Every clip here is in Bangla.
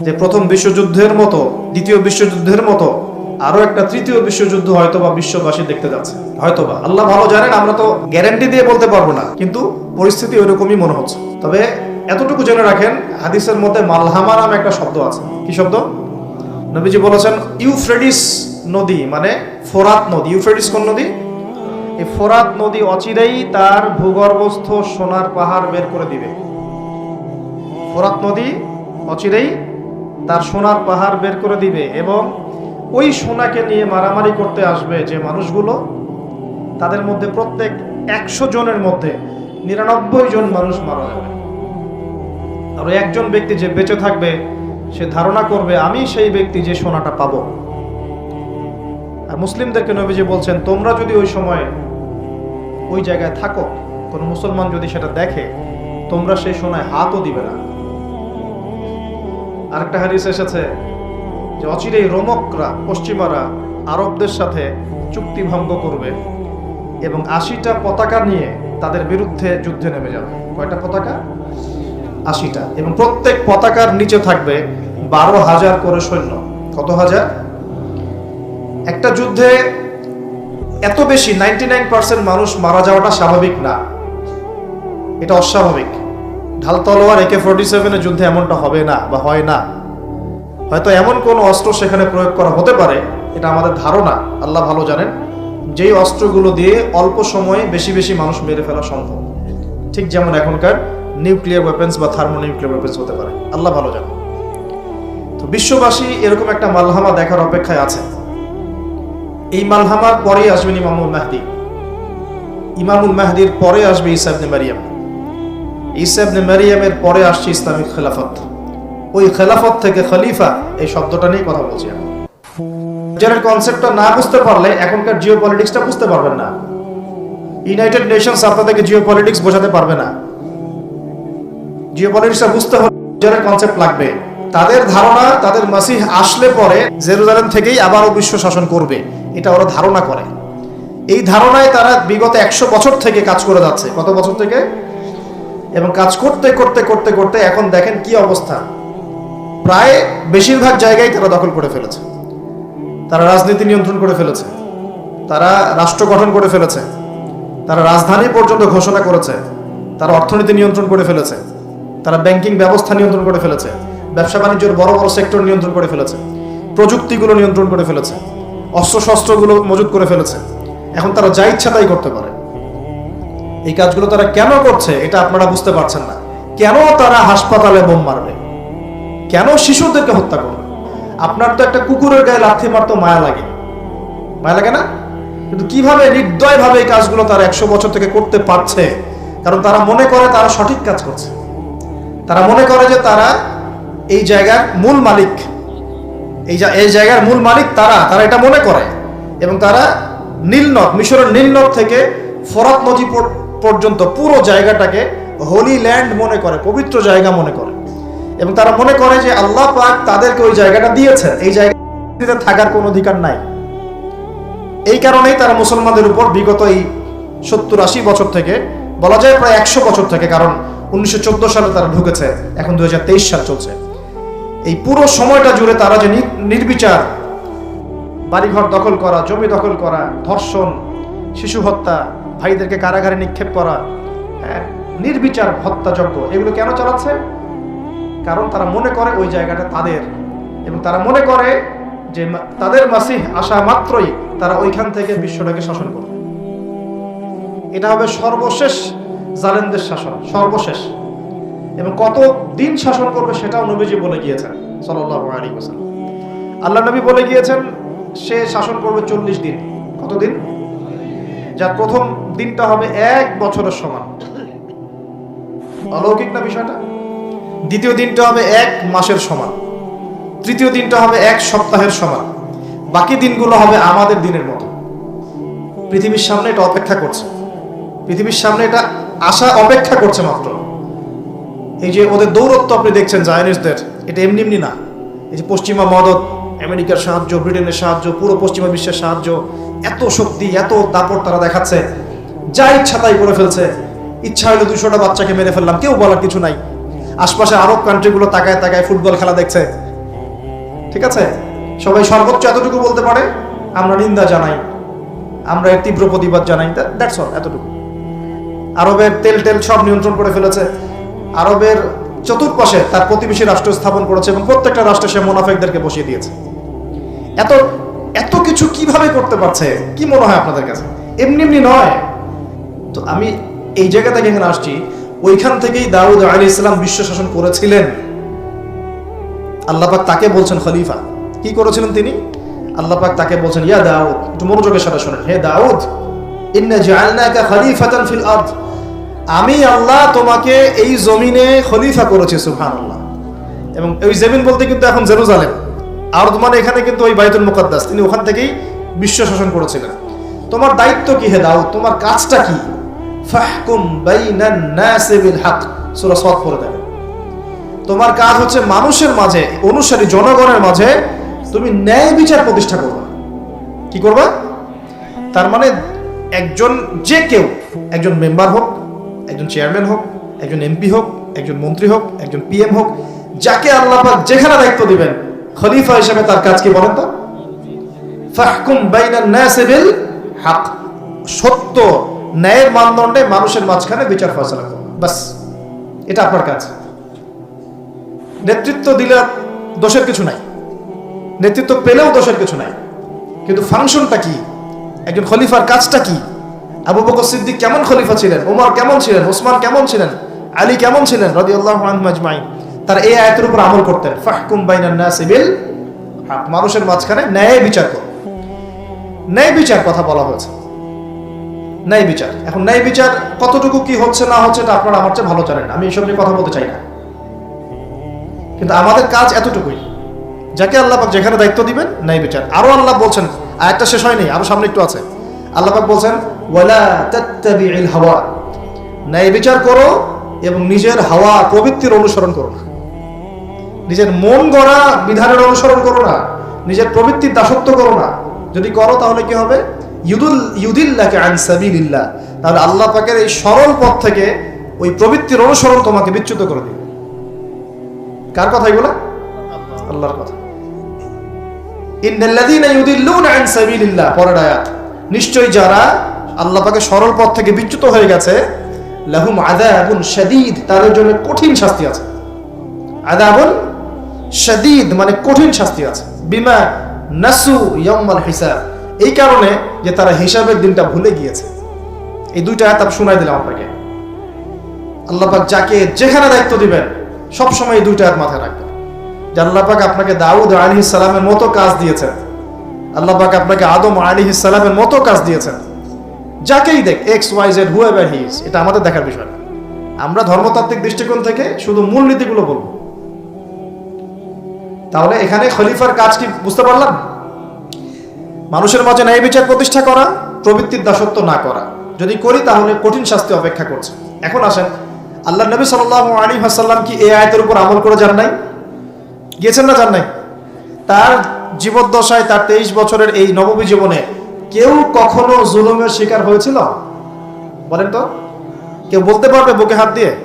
যে প্রথম বিশ্বযুদ্ধের মতো, দ্বিতীয় বিশ্বযুদ্ধের মতো, আরও একটা তৃতীয় বিশ্বযুদ্ধ হয়তো বা বিশ্ববাসী দেখতে যাচ্ছে। হয়তো বা আল্লাহ ভালো জানেন, আমরা তো গ্যারান্টি দিয়ে বলতে পারব না, কিন্তু পরিস্থিতি ওইরকমই মনে হচ্ছে। তবে এতটুকু জেনে রাখেন, হাদিসের মধ্যে মালহামা নামে একটা শব্দ আছে। কি শব্দ? নবীজি বলেছেন, ইউফ্রেডিস নদী মানে ফোরাত নদী। ইউফ্রেডিস কোন নদী? এই ফোরাত নদী অচিরেই তার ভূগর্ভস্থ সোনার পাহাড় বের করে দিবে। ফোরাত নদী অচিরেই তার সোনার পাহাড় বের করে দিবে এবং ওই সোনাকে নিয়ে মারামারি করতে আসবে যে মানুষগুলো। তাদের মধ্যে প্রত্যেক একশো জনের মধ্যে নিরানব্বই জন মানুষ মারা যাবে। আর একজন ব্যক্তি যে বেঁচে থাকবে, সে ধারণা করবে, আমি সেই ব্যক্তি যে সোনাটা পাবো। আর মুসলিমদেরকে নবীজি বলছেন, তোমরা যদি ওই সময় ওই জায়গায় থাকো, কোনো মুসলমান যদি সেটা দেখে, তোমরা সেই সোনায় হাতও দিবে না। আরেকটা হাদিস এসেছে যে অচিরেই রোমকরা, পশ্চিমারা আরবদের সাথে চুক্তি ভঙ্গ করবে এবং আশিটা পতাকা নিয়ে তাদের বিরুদ্ধে যুদ্ধে নেমে যাবে। কয়টা পতাকা? আশিটা। এবং প্রত্যেক পতাকার নিচে থাকবে বারো হাজার করে সৈন্য। কত হাজার? একটা যুদ্ধে এত বেশি নাইনটি নাইন পার্সেন্ট মানুষ মারা যাওয়াটা স্বাভাবিক না। এটা অস্বাভাবিক। ঢাল তলোয়ার একে ফোর্টি সেভেনের যুদ্ধে এমনটা হবে না বা হয় না। হয়তো এমন কোন অস্ত্র সেখানে প্রয়োগ করা হতে পারে, এটা আমাদের ধারণা, আল্লাহ ভালো জানেন। যেই অস্ত্রগুলো দিয়ে অল্প সময়ে বেশি বেশি মানুষ মেরে ফেলা সম্ভব। ঠিক যেমন এখনকার নিউক্লিয়ার ওয়েপেন্স বা থার্মো নিউক্লিয়ার ওয়েপেন্স হতে পারে, আল্লাহ ভালো জানেন। তো বিশ্ববাসী এরকম একটা মালহামা দেখার অপেক্ষায় আছে। এই মালহামার পরেই আসবেন ইমামুল মাহদি। ইমামুল মাহদির পরে আসবে ইসাবনে মারিয়াম। ইসাবনে মারিয়ামের পরে আসছে ইসলামিক খেলাফত। ওই খেলাফত থেকে খলিফা, এই শব্দটা নিয়ে কথা বলছি কনসেপ্টটা না বুঝতে পারলে এখনকার জিও পলিটিক্সটা বুঝতে পারবেন না। ইউনাইটেড নেশনস আপনাদেরকে জিও পলিটিক্স বোঝাতে পারবে না। জিও পলিটিক্সটা বুঝতে হলে কনসেপ্ট লাগবে, তাদের ধারণা, তাদের মাসিহ আসলে পরে জেরুজালেম থেকেই আবারও বিশ্ব শাসন করবে। এটা ওরা ধারণা করে। এই ধারণায় তারা বিগত একশো বছর থেকে কাজ করে যাচ্ছে। কত বছর থেকে? এবং কাজ করতে করতে করতে করতে এখন দেখেন কি অবস্থা। প্রায় বেশিরভাগ জায়গায় তারা দখল করে ফেলেছে। তারা রাজনীতি নিয়ন্ত্রণ করে ফেলেছে। তারা রাষ্ট্র গঠন করে ফেলেছে। তারা রাজধানী পর্যন্ত ঘোষণা করেছে। তারা অর্থনীতি নিয়ন্ত্রণ করে ফেলেছে। তারা ব্যাংকিং ব্যবস্থা নিয়ন্ত্রণ করে ফেলেছে। ব্যবসা বাণিজ্যের বড় বড় সেক্টর নিয়ন্ত্রণ করে ফেলেছে। প্রযুক্তিগুলো নিয়ন্ত্রণ করে ফেলেছে। অস্ত্রশস্ত্রগুলো মজুত করে ফেলেছে। এখন তারা যা ইচ্ছা তাই করতে পারে। এই কাজগুলো তারা কেন করছে, এটা আপনারা বুঝতে পারছেন না। কেন তারা হাসপাতালে বোম মারবে? কেন শিশুদেরকে হত্যা করবে? আপনার তো একটা কুকুরের গায়ে লাথি মারতো মায়া লাগে। মায়া লাগে না? কিন্তু কীভাবে নির্দয় ভাবে এই কাজগুলো তারা একশো বছর থেকে করতে পারছে? কারণ তারা মনে করে তারা সঠিক কাজ করছে। তারা মনে করে যে তারা এই জায়গার মূল মালিক। এই এই জায়গার মূল মালিক তারা। তারা এটা মনে করে। এবং তারা নীলনদ, মিশরের নীলনদ থেকে ফরাত নদী পর্যন্ত পুরো জায়গাটাকে হোলি ল্যান্ড মনে করে, পবিত্র জায়গা মনে করে। এবং তারা মনে করে যে আল্লাহ পাক তাদেরকে ওই জায়গাটা দিয়েছে এই জায়গাতে থাকার কোনো অধিকার নাই। এই কারণেই তারা মুসলমানদের উপর বিগত এই সত্তর আশি বছর থেকে, বলা যায় প্রায় একশো বছর থেকে, কারণ উনিশশো চোদ্দ সালে তারা ঢুকেছে, এখন দুই হাজার তেইশ সাল চলছে। এই পুরো সময়টা জুড়ে তারা যে নির্বিচার, বাড়িঘর দখল করা, জমি দখল করা, ধর্ষণ, শিশু হত্যা ভাইদেরকে কারাগারে নিক্ষেপ করা হ্যাঁ, নির্বিচার হত্যাযজ্ঞ এগুলো কেন চালাচ্ছে? কারণ তারা মনে করে ওই জায়গাটা তাদের এবং তারা মনে করে যে তাদের মাসিহ আসা মাত্রই তারা ওইখান থেকে বিশ্বটাকে শাসন করবে। এটা হবে সর্বশেষ জালেনদের শাসন সর্বশেষ। এবং কত দিন শাসন করবে সেটাও নবীজি বলে গিয়েছেন ওয়াসাল্লাম। আল্লাহ নবী বলে গিয়েছেন সে শাসন করবে চল্লিশ দিন। কতদিন যার প্রথম দিনটা হবে এক বছরের সমান। অলৌকিক না বিষয়টা? দ্বিতীয় দিনটা হবে এক মাসের সমান। তৃতীয় দিনটা হবে এক সপ্তাহের সমান। বাকি দিনগুলো হবে আমাদের দিনের মতো। পৃথিবীর সামনে এটা অপেক্ষা করছে। পৃথিবীর সামনে এটা আশা অপেক্ষা করছে মাত্র। এই যে ওদের দৌরত্ব আপনি দেখছেন জায়নিসদের এটা এমনি এমনি না। এই যে পশ্চিমা মদত, আমেরিকার সাহায্য, ব্রিটেনের সাহায্য, পুরো পশ্চিমা বিশ্বের সাহায্য, এত শক্তি, এত দাপট তারা দেখাচ্ছে। যা ইচ্ছা তাই করে ফেলছে। ইচ্ছা হলে দুশোটা বাচ্চাকে মেরে ফেললাম, কেউ বলার কিছু নাই। আশপাশে আরব কান্ট্রিগুলো তাকায় তাকায় ফুটবল খেলা দেখছে। ঠিক আছে? সবাই সর্বোচ্চ এতটুকু বলতে পারে, আমরা নিন্দা জানাই। আমরা এর তীব্র প্রতিবাদ জানাই দ্যাটস অল এতটুকু। আরবের তেল টেল সব নিয়ন্ত্রণ করে ফেলেছে। আরবের চতুর্পাশে তার প্রতিবেশী রাষ্ট্র স্থাপন করেছে এবং প্রত্যেকটা রাষ্ট্রে সে মোনাফেকদেরকে বসিয়ে দিয়েছে। এত এত কিছু কীভাবে করতে পারছে? কি মনে হয় আপনাদের কাছে? এমনি এমনি নয়। তো আমি এই জায়গা থেকে এখানে আসছি, ওইখান থেকেই দাউদ আলী ইসলাম বিশ্ব শাসন করেছিলেন। আল্লাপাক তাকে বলছেন খলিফা। কি করেছিলেন তিনি? আল্লাপাক তাকে বলছেন, ইয়া দাউদ, একটু মনোযোগের সাথে শোনেন। হে দাউদ ফিল আমি আল্লাহ তোমাকে এই জমিনে খলিফা করেছি, সুবহানাল্লাহ। এবং ওই জমিন বলতে কিন্তু এখন জেরুজালেম। আর মানে এখানে কিন্তু ওই বাইতুল মুকদ্দাস। তিনি ওখান থেকেই বিশ্ব শাসন করেছিলেন। তোমার দায়িত্ব কি, হে দাউদ? তোমার কাজটা কি? তোমার কাজ হচ্ছে মানুষের মাঝে, অনুসারী জনগণের মাঝে তুমি ন্যায় বিচার প্রতিষ্ঠা করবে। কি করবা? তার মানে একজন যে কেউ, একজন মেম্বার হোক, একজন চেয়ারম্যান হোক, একজন এমপি হোক, একজন মন্ত্রী হোক, একজন পিএম হোক, যাকে আল্লাহ যেখানে দায়িত্ব দিবেন, খলিফা হিসেবে তার কাজ কি বলেন তো? সত্য ন্যায়ের মানদণ্ডে মানুষের মাঝখানে বিচার ফয়সালা করুন বাস এটা আপনার কাজ। নেতৃত্ব দিলে দোষের কিছু নাই। নেতৃত্ব পেলেও দোষের কিছু নাই। কিন্তু ফাংশনটা কি? একজন খলিফার কাজটা কি? আবু বকর সিদ্দিক কেমন খলিফা ছিলেন? ওমর কেমন ছিলেন? ওসমান কেমন ছিলেন? আলী কেমন ছিলেন? রদি আল্লাহ মাজমাইন তার এই আয়তের উপর আমল করতেন। ফাহকুম বাইনান নাসি বিল হক। মানুষের মাঝখানে ন্যায় বিচার করুন ন্যায় বিচার কথা বলা হয়েছে। ন্যায় বিচার। এখন ন্যায় বিচার কতটুকু কি হচ্ছে না হচ্ছে এটা আপনারা আমার চেয়ে ভালো জানেন আমি এসব নিয়ে কথা বলতে চাই না। কিন্তু আমাদের কাজ এতটুকুই। যাকে আল্লাহ পাক যেখানে দায়িত্ব দিবেন ন্যায় বিচার। আরও আল্লাহ বলছেন, আয়াতটা শেষ হয়নি, আরও সামনে একটু আছে। আল্লাহ পাক বলছেন, ওয়ালা তাত্তাবিউল হাওয়া। ন্যায় বিচার করো এবং নিজের হাওয়া প্রবৃত্তির অনুসরণ করো না। নিজের মন গড়া বিধানের অনুসরণ করো না। নিজের প্রবৃত্তির দাসত্ব করো না। যদি করো তাহলে কি হবে? তাহলে আল্লাহ পাকের এই সরল পথ থেকে ওই প্রবৃত্তির অনুসরণ তোমাকে বিচ্যুত করে দিবে কার কথা এগুলো? আল্লাহর কথা। যারা আল্লাহ পাকে সরল পথ থেকে বিচ্যুত হয়ে গেছে শাদীদ, তাদের জন্য কঠিন শাস্তি আছে। শাদীদ মানে কঠিন শাস্তি আছে। বিমা নাসু ইয়াউমাল হিসাব। এই কারণে যে তারা হিসাবের দিনটা ভুলে গিয়েছে। এই দুইটা আয়াত শোনাই দিলাম আপনাকে। আল্লাহ পাক যাকে যেখানে দায়িত্ব দিবেন, সবসময় এই দুইটা আয়াত মাথায় রাখবেন। যে আল্লাহ পাক আপনাকে দাউদ আলী সালামের মতো কাজ দিয়েছেন। আল্লাহ পাক আপনাকে আদম আলী সালামের মতো কাজ দিয়েছেন। যাকেই দেখ X Y Z whoever he is এটা আমাদের দেখার বিষয় না। আমরা ধর্মতাত্ত্বিক দৃষ্টিকোণ থেকে শুধু মূলনীতিগুলো বলব। তাহলে এখানে খলিফার কাজ কি, বুঝতে পারলাম? মানুষের মাঝে ন্যায় বিচার প্রতিষ্ঠা করা, প্রবৃত্তির দাসত্ব না করা। যদি করি, তাহলে কঠিন শাস্তি অপেক্ষা করছে। এখন আসেন আল্লাহ নবী সাল্লাহ আলী হাসাল্লাম কি এই আয়তের উপর আমল করে যান নাই? গিয়েছেন না যান নাই? তার জীবদ্দশায়, তার তেইশ বছরের এই নবমী জীবনে কেউ কখনো জুলুমের শিকার হয়েছিল? বলেন তো। কেউ বলতে পারবে বুকে হাত দিয়ে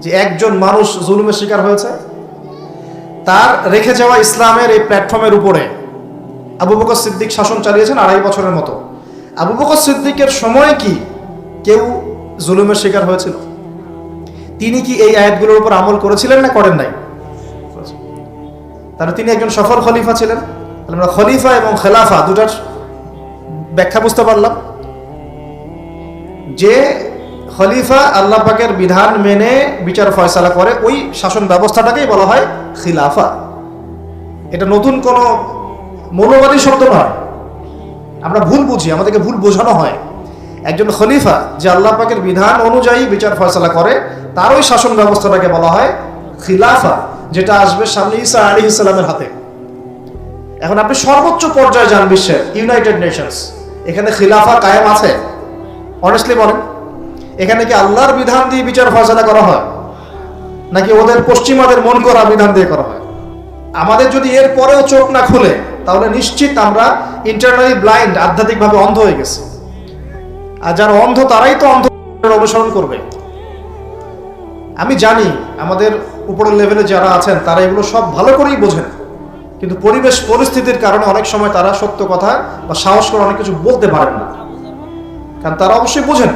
যে একজন মানুষ জুলুমের শিকার হয়েছে? তার রেখে যাওয়া ইসলামের এই প্ল্যাটফর্মের উপরে আবু বকর সিদ্দিক শাসন চালিয়েছেন আড়াই বছরের মতো। আবু বকর সিদ্দিকের সময় কি কেউ জুলুমের শিকার হয়েছিল? তিনি কি এই আয়াতগুলোর উপর আমল করেছিলেন না করেন নাই? তাহলে তিনি একজন সফল খলিফা ছিলেন। আমরা খলিফা এবং খেলাফা দুটার ব্যাখ্যা বুঝতে পারলাম। যে খলিফা আল্লাহ পাকের বিধান মেনে বিচার ফয়সালা করে, ওই শাসন ব্যবস্থাটাকেই বলা হয় খিলাফা। এটা নতুন কোনো মৌলবাদী শব্দ নয়। আমরা ভুল বুঝি, আমাদেরকে ভুল বোঝানো হয়। একজন খলিফা যে আল্লাহ পাকের বিধান অনুযায়ী বিচার ফয়সালা করে, তার ওই শাসন ব্যবস্থাটাকে বলা হয় খিলাফা, যেটা আসবে সামনে ঈসা আলী ইসলামের হাতে। এখন আপনি সর্বোচ্চ পর্যায়ে যান বিশ্বের, ইউনাইটেড নেশনস। এখানে খিলাফা কায়েম আছে। অনেস্টলি বলেন, এখানে কি আল্লাহর বিধান দিয়ে বিচার ফয়সালা করা হয়? নাকি ওদের পশ্চিমাদের মন করা বিধান দিয়ে করা হয়? আমাদের যদি এর পরেও চোখ না খুলে তাহলে নিশ্চিত আমরা ইন্টারনালি ব্লাইন্ড আধ্যাত্মিকভাবে অন্ধ হয়ে গেছি। আর যারা অন্ধ, তারাই তো অন্ধ অনুসরণ করবে। আমি জানি আমাদের উপরের লেভেলে যারা আছেন, তারা এগুলো সব ভালো করেই বোঝেন। কিন্তু পরিবেশ, পরিস্থিতির কারণে অনেক সময় তারা সত্য কথা বা সাহস করে অনেক কিছু বলতে পারেন না। কারণ তারা অবশ্যই বোঝেন।